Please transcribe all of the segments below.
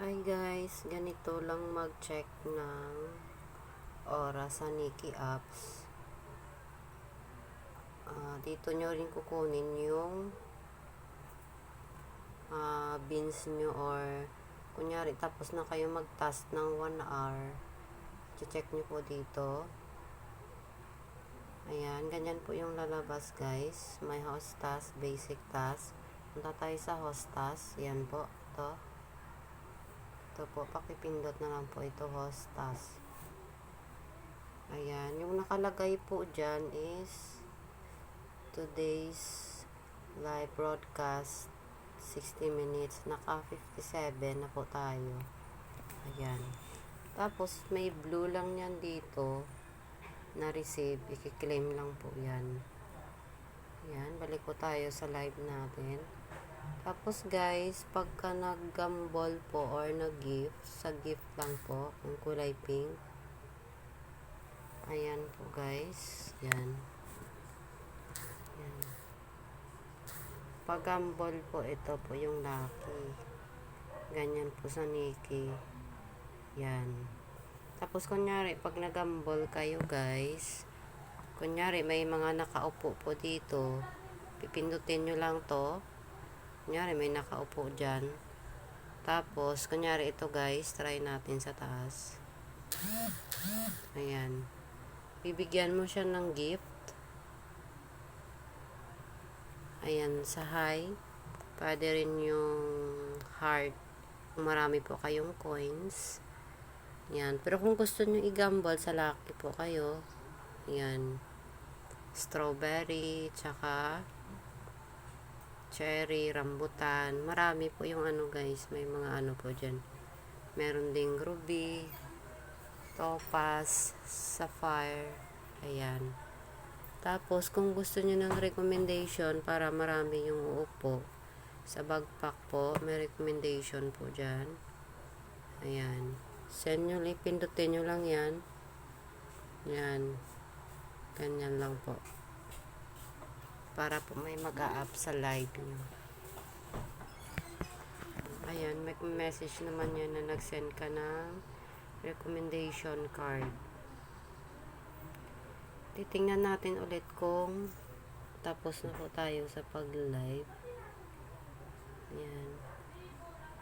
Hi guys, ganito lang mag-check ng oras sa Niki apps. Ah, dito nyo rin kukunin yung ah, bins nyo or kunyari tapos na kayo mag-task ng 1 hour. check nyo po dito. Ayan, ganyan po yung lalabas guys. May host task, basic task. Punta tayo sa host task. Yan po, to. Ito po, pakipindot na lang po ito host task. Ayan, yung nakalagay po dyan is today's live broadcast 60 minutes. Naka 57 na po tayo. Ayan. Tapos, may blue lang yan dito na receive. Ikiklaim lang po yan. Ayan, balik po tayo sa live natin. Tapos guys, pagka nag-gambol po or nag-gift, sa gift lang po, yung kulay pink. Ayan po guys. Yan. Yan. Pag gambol po, ito po yung lucky. Ganyan po sa Nikki. Yan. Tapos kunyari, pag nagambol kayo guys, kunyari may mga nakaupo po dito, pipindutin nyo lang to Kunyari, may nakaupo dyan. Tapos, kunyari ito guys, try natin sa taas. Ayan. Bibigyan mo siya ng gift. Ayan, sa high. Pwede rin yung heart. Marami po kayong coins. Ayan. Pero kung gusto nyo i-gamble sa lucky po kayo. Ayan. Strawberry, tsaka cherry, rambutan. Marami po yung ano guys. May mga ano po dyan. Meron ding ruby, topaz, sapphire. Ayan. Tapos, kung gusto niyo ng recommendation para marami yung uupo, sa bagpack po, may recommendation po dyan. Ayan. Send nyo, pindutin nyo lang yan. Yan. Ganyan lang po para po may mag-a-up sa live nyo. Ayan, may message naman yan na nag-send ka ng recommendation card. Titingnan natin ulit kung tapos na po tayo sa pag-live. Ayan.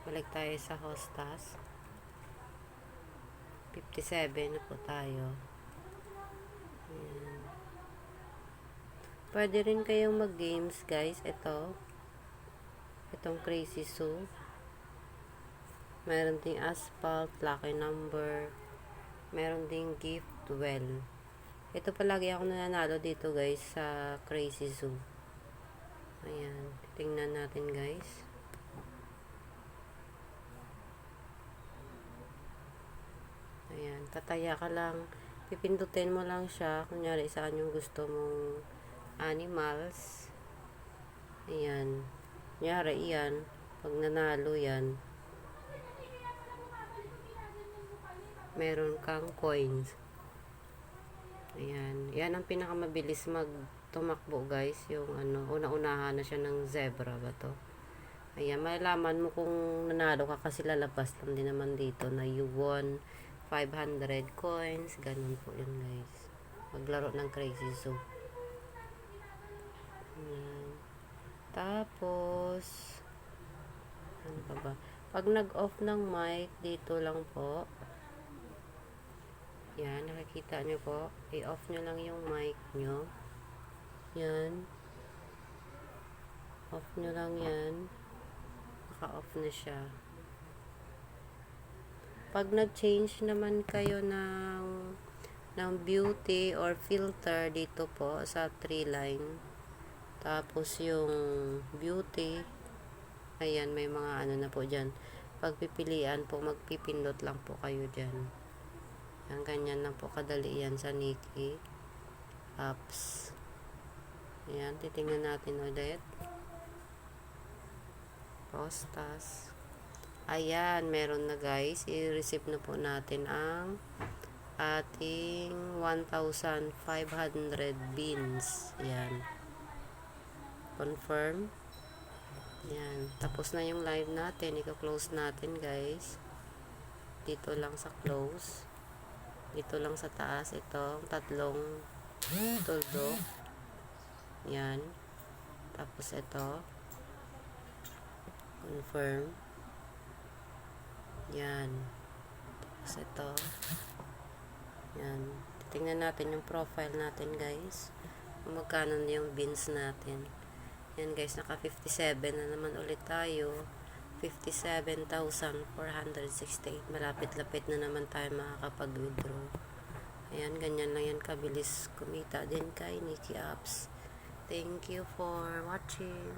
Balik tayo sa hostas. 57 na po tayo. Ayan. Pwede rin kayong mag-games, guys. Ito. Itong Crazy Zoo. Meron ding asphalt, lucky number. Meron ding gift well. Ito palagi ako nananalo dito, guys, sa Crazy Zoo. Ayan. Tingnan natin, guys. Ayan. Tataya ka lang. Pipindutin mo lang siya. Kunyari, saan yung gusto mong animals. Ayan. Nyari yan. Pag nanalo yan, meron kang coins. Ayan. Yan ang pinakamabilis mag tumakbo guys. Yung ano, una-unahan na siya ng zebra ba to. Ayan. Malaman mo kung nanalo ka kasi lalabas lang din naman dito na you won 500 coins. Ganun po yun guys. Maglaro ng crazy zoo. Tapos, ano pa ba? Pag nag-off ng mic, dito lang po. Yan, nakikita nyo po. I-off nyo lang yung mic nyo. Yan. Off nyo lang yan. Naka-off na siya. Pag nag-change naman kayo ng ng beauty or filter dito po sa tree line tapos yung beauty, ayan, may mga ano na po dyan. Pagpipilian po, magpipindot lang po kayo dyan. Yan, ganyan lang po kadali yan sa Nikki apps. Ayan, titingnan natin ulit. Postas. Ayan, meron na guys. I-receive na po natin ang ating 1,500 beans. Ayan confirm yan tapos na yung live natin i-close natin guys dito lang sa close. Dito lang sa taas. Ito, tatlong tuldok. Yan. Tapos ito. Confirm. Yan. Tapos ito. Yan. Tingnan natin yung profile natin, guys. Magkano yung bins natin. Yan, guys. Naka 57 na naman ulit tayo. 57,468. Malapit-lapit na naman tayo makakapag-withdraw. Ayan, ganyan lang yan kabilis kumita din kay Nikki Apps. Thank you for watching.